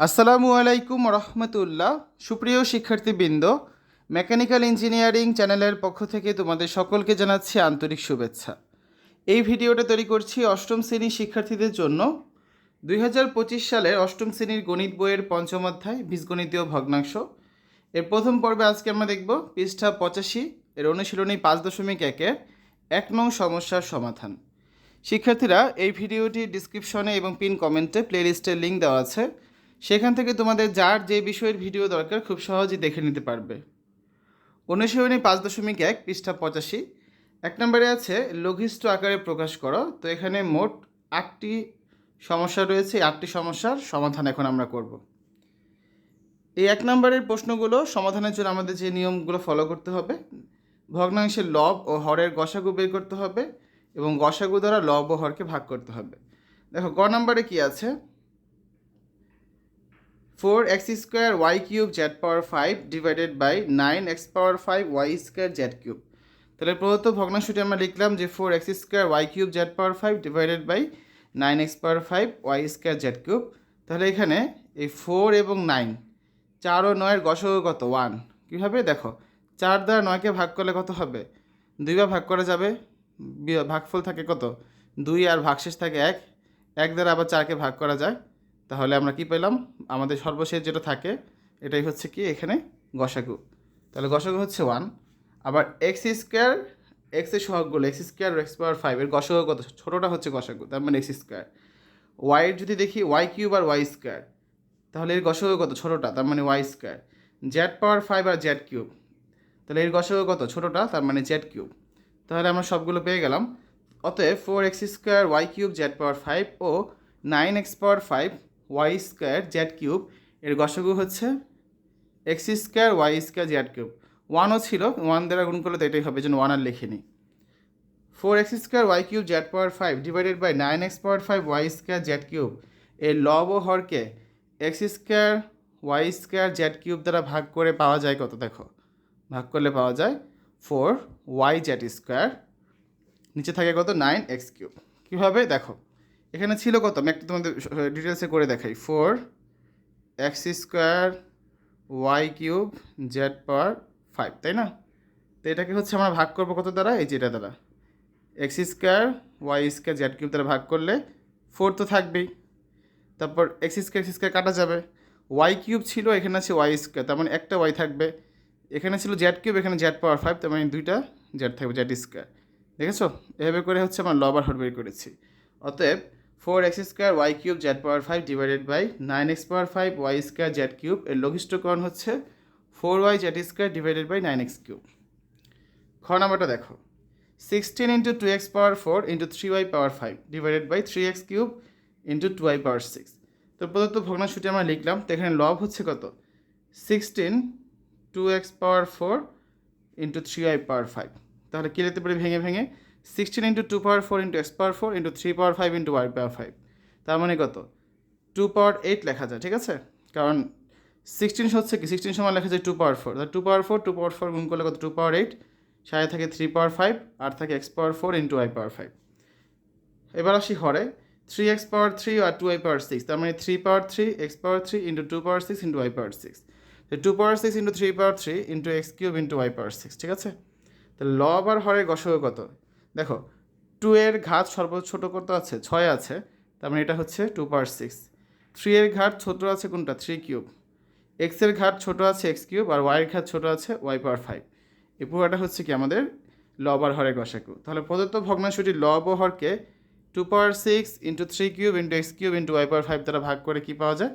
আসসালামু আলাইকুম রহমতুল্লাহ। সুপ্রিয় শিক্ষার্থীবৃন্দ, মেকানিক্যাল ইঞ্জিনিয়ারিং চ্যানেলের পক্ষ থেকে তোমাদের সকলকে জানাচ্ছি আন্তরিক শুভেচ্ছা। এই ভিডিওটা তৈরি করছি অষ্টম শ্রেণির শিক্ষার্থীদের জন্য। দুই হাজার পঁচিশ সালের অষ্টম শ্রেণির গণিত বইয়ের পঞ্চম অধ্যায়, বীজগণিতীয় ভগ্নাংশ। এর প্রথম পর্বে আজকে আমরা দেখব পৃষ্ঠা পঁচাশি, এর অনুশীলনী পাঁচ দশমিক একের এক নং সমস্যার সমাধান। শিক্ষার্থীরা, এই ভিডিওটি ডিসক্রিপশনে এবং পিন কমেন্টে প্লেলিস্টের লিঙ্ক দেওয়া আছে। সেখান থেকে তোমাদের যার যে বিষয়ের ভিডিও দরকার খুব সহজেই দেখে নিতে পারবে। অনুশীলনী পাঁচ দশমিক এক, পৃষ্ঠা পঁচাশি। এক নম্বরে আছে, লঘিষ্ঠ আকারে প্রকাশ করো। তো এখানে মোট আটটি সমস্যা রয়েছে আটটি সমস্যার সমাধান এখন আমরা করব। এই এক নম্বরের প্রশ্নগুলো, সমাধানের জন্য আমাদের যে নিয়মগুলো ফলো করতে হবে। ভগ্নাংশের লব ও হরের গসাগু বের করতে হবে এবং গসাগু দ্বারা লব ও হরকে ভাগ করতে হবে। দেখো, গ নম্বরে কি আছে? Four x square y cube z power five divided by nine x power five y square z cube তাহলে প্রদত্ত ভগ্নাংশটি আমরা লিখলাম যে four x square y cube z power five divided by nine x power five y square z cube তাহলে এখানে এই four এবং নাইন চার ও নয়ের কত? ওয়ান কীভাবে? দেখো, চার দ্বারা নয়কে ভাগ করলে কত হবে? দুইবার ভাগ করা যাবে? ভাগফল থাকে কত? দুই আর ভাগশেষ থাকে এক। এক দ্বারা আবার চারকে ভাগ করা যায়। তাহলে আমরা কি পেলাম? আমাদের সর্বশেষ যেটা থাকে, এটাই হচ্ছে কি এখানে গসাগু। তাহলে গসাগু হচ্ছে ওয়ান আবার এক্স স্কোয়ার এক্সের সহগগুলো x square x power five এর গসাগু কত? ছোটোটা হচ্ছে গসাগু, তার মানে এক্স স্কোয়ার ওয়াইয়ের যদি দেখি ওয়াই কিউব আর ওয়াই স্কোয়ার তাহলে এর গসাগু কত? ছোটোটা, তার মানে y square z power five আর জেড কিউব তাহলে এর গসাগু কত? ছোটোটা, তার মানে জেড কিউব তাহলে আমরা সবগুলো পেয়ে গেলাম। অতএব four x square y cube z power five ও nine x power five y square z cube এর গসাগু হচ্ছে x square y square z cube ওয়ানও ছিল ওয়ান দ্বারা গুণ করলে তো এটাই হবে, যেন ওয়ান আর লিখিনি four x square y cube z power five divided by nine x power five y square z cube এর লব ও হরকে x square y square z cube দ্বারা ভাগ করে পাওয়া যায় কত? দেখো, ভাগ করলে পাওয়া যায় ফোর ওয়াই জেড স্কোয়ার নিচে থাকে কত? নাইন এক্স কিউব কীভাবে? দেখো এখানে ছিল কত? আমি একটা তোমাদের ডিটেলসে করে দেখাই। Four x square y cube z power five তাই না? তো এটাকে হচ্ছে আমরা ভাগ করব কত দ্বারা? এই যেটা দ্বারা। X square y square z cube দ্বারা ভাগ করলে ফোর তো থাকবেই। তারপর এক্স স্কোয়ার এক্স স্কোয়ার কাটা যাবে। ওয়াই কিউব ছিল, এখানে আছে ওয়াই স্কোয়ার তার মানে একটা ওয়াই থাকবে। এখানে ছিল জেড কিউব এখানে জেড পাওয়ার ফাইভ তার মানে দুইটা জেড থাকবে জেড স্কোয়ার দেখেছ? এভাবে করে হচ্ছে আমার লবার হর বের করেছি। অতএব four x square y cube z power five divided by nine x power five y square z cube এর লঘিষ্ঠকরণ হচ্ছে four y z square divided by nine x cube খ নাম্বারটা দেখো। Sixteen into two x power four into three y power five divided by three x cube into two y power six তো প্রদত্ত ভগ্নাংশটি আমরা লিখলাম, তো এখানে লব হচ্ছে কত? Sixteen two x power four into three y power five তাহলে কী লিখতে পারি ভেঙে ভেঙে? Sixteen into two power four into x power four into three power five into y power five. তার মানে কত? টু পাওয়ার এইট লেখা যায়, ঠিক আছে? কারণ সিক্সটিন হচ্ছে কি? সিক্সটিন সময় লেখা যায় two power four. Two power four, two power four গুণ করলে কত? Two power eight. সাথে থাকে থ্রি পাওয়ার ফাইভ, আর থাকে x power four into y power five. এবার আসি হরে। থ্রি এক্স পাওয়ার থ্রি আর টু ওয়াই পাওয়ার সিক্স, তার মানে three power three, x power three into two power six into y power six. Two power six into three power three into x cube into y power six, ঠিক আছে? তো লব আর হরের গসক কত? দেখো two এর ঘাত সর্বোচ্চ ছোট কত আছে? ছয় আছে। তার মানে এটা হচ্ছে টু পাওয়ার সিক্স থ্রি এর ঘাট ছোট আছে কোনটা? থ্রি কিউব এক্সের ঘাট ছোট আছে এক্স কিউব আর ওয়াইয়ের ঘাট ছোট আছে ওয়াই পাওয়ার ফাইভ এই পুরোটা হচ্ছে কি আমাদের লব আর হরের গসাকু তাহলে প্রদত্ত ভগ্নাংশটি লব ও হরকে two power six into three cube into x cube into y power five দ্বারা ভাগ করে কি পাওয়া যায়?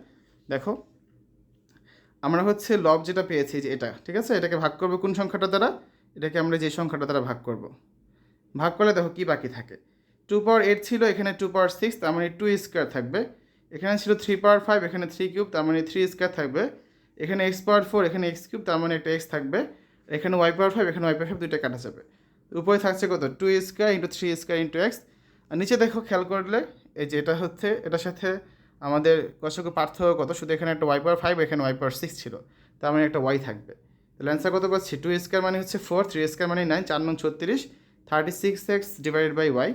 দেখো, আমরা হচ্ছে লব যেটা পেয়েছি যে এটা, ঠিক আছে? এটাকে ভাগ করব কোন সংখ্যাটা দ্বারা? এটাকে আমরা যে সংখ্যাটা দ্বারা ভাগ করব। ভাগ করলে দেখো কি বাকি থাকে? টু পাওয়ার এইট ছিল, এখানে টু পাওয়ার সিক্স তার মানে টু স্কোয়ার থাকবে। এখানে ছিল থ্রি পাওয়ার ফাইভ এখানে থ্রি কিউব তার মানে থ্রি স্কোয়ার থাকবে। এখানে এক্স পাওয়ার ফোর এখানে এক্স কিউব তার মানে একটা এক্স থাকবে। এখানে ওয়াই পাওয়ার ফাইভ এখানে ওয়াই পাওয়ার ফাইভ দুইটা কাটা যাবে। উপরে থাকছে কত? Two square into three square into x আর নিচে দেখো খেয়াল করলে, এই যে এটা হচ্ছে, এটার সাথে আমাদের কষক পার্থক্য কত? শুধু এখানে একটা ওয়াই পাওয়ার ফাইভ এখানে ওয়াই পাওয়ার সিক্স ছিল। তার মানে একটা ওয়াই থাকবে। তাহলে অ্যান্সার কত পাচ্ছি টু স্কোয়ার মানে হচ্ছে ফোর থ্রি স্কোয়ার মানে নাইন চার নং ছত্রিশ। Thirty six x divided by y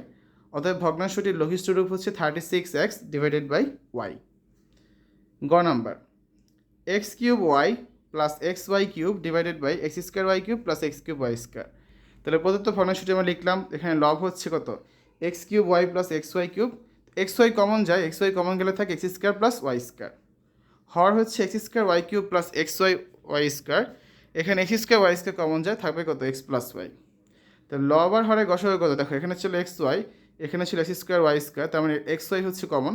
অতএব ভগ্নাংশটির লঘিষ্ঠ রূপ হচ্ছে thirty six x divided by y গ number x cube y plus x y cube divided by x square y cube plus x cube y square তাহলে প্রদত্ত ফর্মেশনটি আমরা লিখলাম, এখানে লব হচ্ছে কত? X cube y plus x y cube x y common যায় এক্স ওয়াই কমন গেলে থাকে x square plus y square হর হচ্ছে x square y cube plus x y y square এখানে x square y square common যায়, থাকবে কত? X plus Y তো লব আর হরে গসক কত দেখো, এখানে ছিল এক্স ওয়াই এখানে ছিল এক্স স্কোয়ার ওয়াই স্কোয়ার তার মানে এক্স ওয়াই হচ্ছে কমন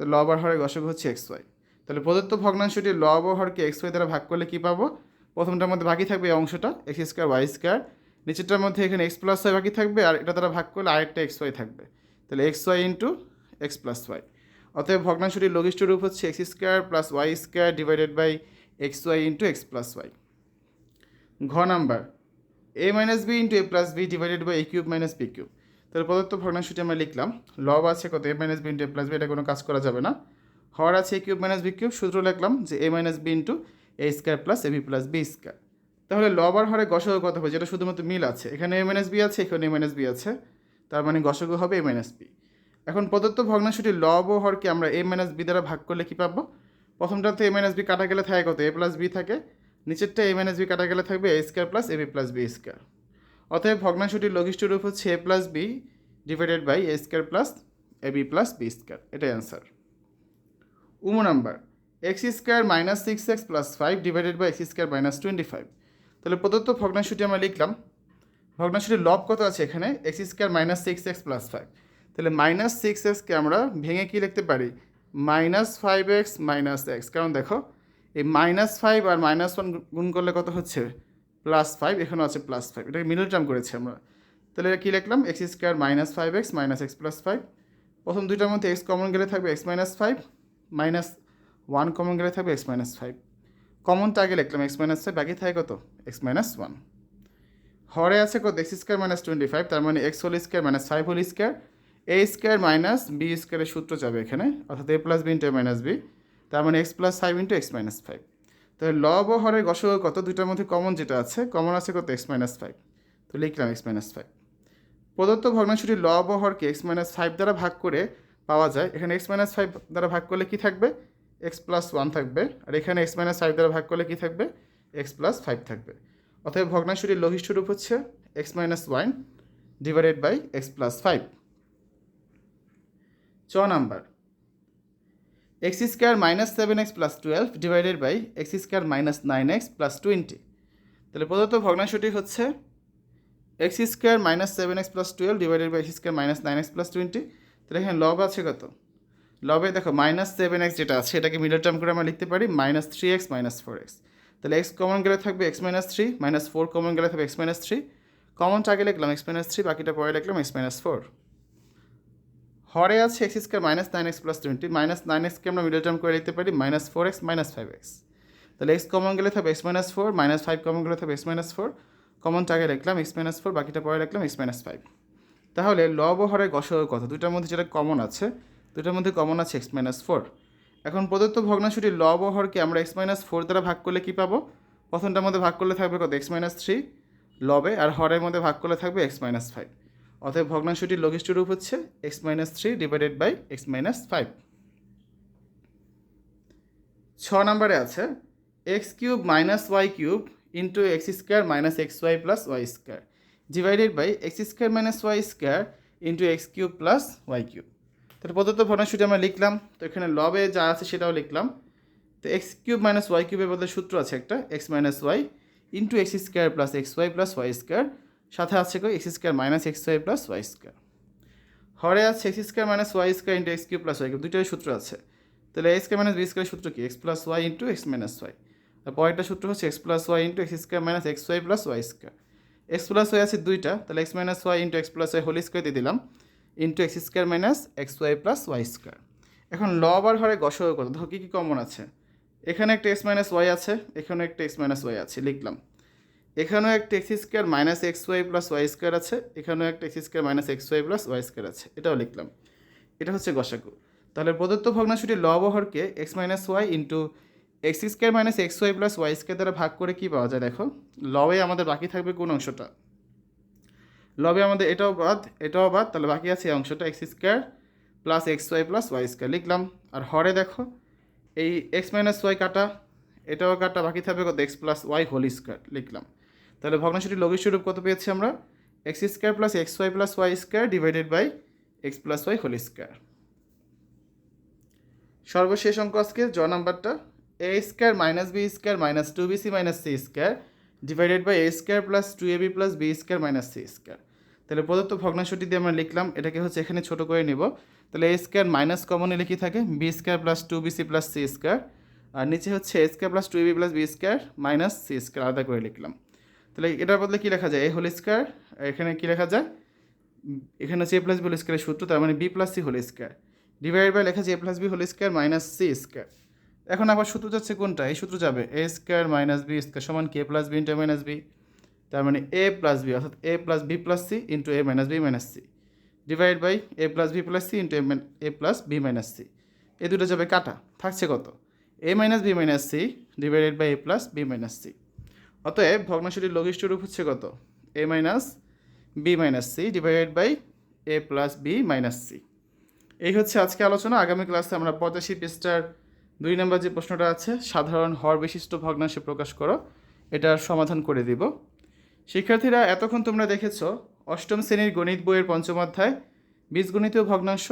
তো লব আর হরে গসক হচ্ছে এক্স ওয়াই তাহলে প্রদত্ত ভগ্নাংশটি লব ও হরকে এক্স ওয়াই দ্বারা ভাগ করলে কী পাবো? প্রথমটার মধ্যে বাকি থাকবে এই অংশটা এক্স স্কোয়ার ওয়াই স্কোয়ার নিচেরটার মধ্যে এখানে এক্স প্লাস ওয়াই বাকি থাকবে, আর এটা দ্বারা ভাগ করলে আরেকটা এক্স ওয়াই থাকবে। তাহলে x y into x plus y অতএব ভগ্নাংশটির লঘিষ্ঠ রূপ হচ্ছে x square plus y square divided by x y into x plus y ঘ number a minus b into a plus b divided by a cube minus b cube তাহলে প্রদত্ত ভগ্নাংশটি আমরা লিখলাম, লব আছে কত? A minus b into a plus b এটা কোনো কাজ করা যাবে না। হর আছে a cube minus b cube সূত্র লিখলাম যে a minus b into a square plus a b plus b square তাহলে লব আর হরে গসক কত হবে? যেটা শুধুমাত্র মিল আছে। এখানে এ মাইনাস বি আছে, এখানে এ মাইনাস বি আছে। তার মানে গসক হবে এ মাইনাস বি এখন প্রদত্ত ভগ্নাংশটি লব ও হরকে আমরা এ মাইনাস বি দ্বারা ভাগ করলে কী পাবো? প্রথমটাতে এ মাইনাস বি কাটা গেলে থাকে কত? এ প্লাস বি থাকে। নিচেরটা এ মাইনাস বি কাটা গেলে থাকবে a square plus a b plus b square অতএব ভগ্নাংশটির লঘিষ্ঠ রূপ হচ্ছে a plus b divided by a square plus a b plus b square এটাই answer উমো number x square minus six x plus five divided by x square minus twenty five তাহলে প্রদত্ত ভগ্নাংশটি আমরা লিখলাম। ভগ্নাংশটির লব কত আছে এখানে? X square minus six x plus five তাহলে মাইনাস সিক্স এক্সকে আমরা ভেঙে কী লিখতে পারি? Minus five x minus x কারণ দেখো এই মাইনাস ফাইভ আর মাইনাস ওয়ান গুণ করলে কত হচ্ছে? প্লাস ফাইভ এখানেও আছে প্লাস ফাইভ এটাকে মিডল টার্ম করেছি আমরা। তাহলে কী লিখলাম? X square minus five x minus x plus five প্রথম দুইটার মধ্যে এক্স কমন গেলে থাকবে x minus five minus one common গেলে থাকবে এক্স মাইনাস ফাইভ কমনটা আগে লিখলাম এক্স মাইনাস ফাইভ বাকি থাকে কত? এক্স মাইনাস ওয়ান হরে আছে কত? X square minus twenty five তার মানে x whole square minus five whole square a square minus b স্কোয়ারের সূত্র যাবে এখানে, অর্থাৎ a plus b into a minus b তার মানে x plus five into x minus five তাহলে লব ও হরের গসক কত? দুইটার মধ্যে কমন যেটা আছে কমন আছে কত? এক্স মাইনাস ফাইভ তো লিখলাম এক্স মাইনাস ফাইভ প্রদত্ত ভগ্নাংশটি লব ও হরকে এক্স মাইনাস ফাইভ দ্বারা ভাগ করে পাওয়া যায়। এখানে এক্স মাইনাস ফাইভ দ্বারা ভাগ করলে কী থাকবে? এক্স প্লাস ওয়ান থাকবে। আর এখানে এক্স মাইনাস ফাইভ দ্বারা ভাগ করলে কী থাকবে? এক্স প্লাস ফাইভ থাকবে। অতএব ভগ্নাংশটির লঘিষ্ঠ রূপ হচ্ছে x minus one divided by x plus five ছ number. X square minus seven x plus twelve divided by x square minus nine x plus twenty তাহলে প্রদত্ত ভগ্নাংশটি হচ্ছে x square minus seven x plus twelve divided by x square minus nine x plus twenty তাহলে এখানে লব আছে কত? লবে দেখো মাইনাস সেভেন এক্স যেটা আছে, এটাকে মিডল টার্ম করে আমরা লিখতে পারি minus three x minus four x তাহলে এক্স কমন গেলে থাকবে x minus three minus four common গেলে থাকবে এক্স মাইনাস থ্রি কমনটা আগে লিখলাম এক্স মাইনাস থ্রি বাকিটা পরে লিখলাম এক্স মাইনাস ফোর হরে আছে x square minus nine x plus twenty minus nine এক্সকে আমরা মিডল টার্ম করে লিখতে পারি minus four x minus five x তাহলে এক্স কমন গেলে থাকবে x minus four minus five common গেলে থাকবে এক্স মাইনাস ফোর কমনটা আগে লিখলাম এক্স মাইনাস ফোর বাকিটা পরে লিখলাম এক্স মাইনাস ফাইভ তাহলে লব ও হরের গসক কত? দুটার মধ্যে যেটা কমন আছে দুটার মধ্যে কমন আছে এক্স মাইনাস ফোর এখন প্রদত্ত ভগ্নাংশটির লব ও হরকে আমরা এক্স মাইনাস ফোর দ্বারা ভাগ করলে কী পাবো? প্রথমটার মধ্যে ভাগ করলে থাকবে কত? এক্স মাইনাস থ্রি লবে আর হরের মধ্যে ভাগ করলে থাকবে এক্স মাইনাস ফাইভ অতএব ভগ্নাংশটির লঘিষ্ঠ রূপ হচ্ছে x minus three divided by x minus five ছ নম্বরে আছে x cube minus y cube into x square minus x y plus y square divided by x square minus y square into x cube plus y cube তাহলে প্রদত্ত ভগ্নাংশটি আমরা লিখলাম, তো এখানে লবে যা আছে সেটাও লিখলাম। তো এক্স কিউব মাইনাস ওয়াই কিউবের বদলে সূত্র আছে একটা x minus y into x square plus x y plus y square সাথে আছে কই? X square minus x y plus y square হরে আছে x square minus y square into x cube plus y দুইটাই সূত্র আছে। তাহলে x square minus b square সূত্র কি? X plus y into x minus y আর পরেরটা সূত্র হচ্ছে x plus y into x square minus x y plus y square x plus y আছে দুইটা, তাহলে x minus y into x plus y whole square দিয়ে দিলাম। Into x square minus x y plus y square এখন লব আর হরে গসক কত ধর কী কী common আছে? এখানে একটা এক্স মাইনাস ওয়াই আছে, এখানে একটা এক্স মাইনাস ওয়াই আছে, লিখলাম। এখানেও একটা x square minus x y plus y square আছে, এখানেও একটা x square minus x y plus y square আছে, এটাও লিখলাম। এটা হচ্ছে গসাগু। তাহলে প্রদত্ত ভগ্নাংশটি লব ও হরকে x minus y into x square minus x y plus y square দ্বারা ভাগ করে কী পাওয়া যায় দেখো? লবে আমাদের বাকি থাকবে কোন অংশটা? লবে আমাদের এটাও বাদ এটাও বাদ, তাহলে বাকি আছে এই অংশটা x square plus x y plus y square লিখলাম। আর হরে দেখো, এই এক্স মাইনাস ওয়াই কাটা, এটাও কাটা, বাকি থাকবে কত? X plus y whole square লিখলাম। তাহলে ভগ্নাংশটির লঘিষ্ঠ রূপ কত পেয়েছি আমরা? X square plus x y plus y square divided by x plus y whole square সর্বশেষ অঙ্ক আজকে, জ নাম্বারটা a square minus b square minus two b c minus c square divided by a square plus two a b plus b square minus c square তাহলে প্রদত্ত ভগ্নাংশটি দিয়ে আমরা লিখলাম, এটাকে হচ্ছে এখানে ছোট করে নেব। তাহলে এ স্কোয়ার মাইনাস কমনে লিখি থাকে b square plus two b c plus c square আর নিচে হচ্ছে a square plus two a b plus b square minus c square আলাদা করে লিখলাম। তাহলে এটার বদলে কী লেখা যায়? এ হোল স্কোয়ার এখানে কী লেখা যায়? এখানে হচ্ছে এ প্লাস বি হোল স্কোয়ারের সূত্র, তার মানে B plus C whole square divide by লেখা আছে A plus B whole square minus C square এখন আবার সূত্র যাচ্ছে কোনটা? এই সূত্র যাবে। A square minus B square সমান কে plus B into minus B তার মানে এ প্লাস বি অর্থাৎ A plus B plus C into A minus B minus C divide by A plus B plus C into A plus B minus C এ দুটো যাবে কাটা। থাকছে কত? A minus B minus C divided by A plus B minus C অতএব ভগ্নাংশটির লঘিষ্ঠ রূপ হচ্ছে কত? A minus B minus C divided by A plus B minus C এই হচ্ছে আজকে আলোচনা। আগামী ক্লাসে আমরা পঁচাশি পৃষ্ঠার দুই নম্বর যে প্রশ্নটা আছে, সাধারণ হর বিশিষ্ট ভগ্নাংশে প্রকাশ করো এটার সমাধান করে দিব। শিক্ষার্থীরা, এতক্ষণ তোমরা দেখেছ, অষ্টম শ্রেণির গণিত বইয়ের পঞ্চম অধ্যায়, বীজগণিতীয় ভগ্নাংশ,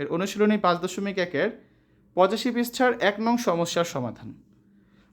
এর অনুশীলনী পাঁচ দশমিক একের পঁচাশি পৃষ্ঠার এক নং সমস্যার সমাধান।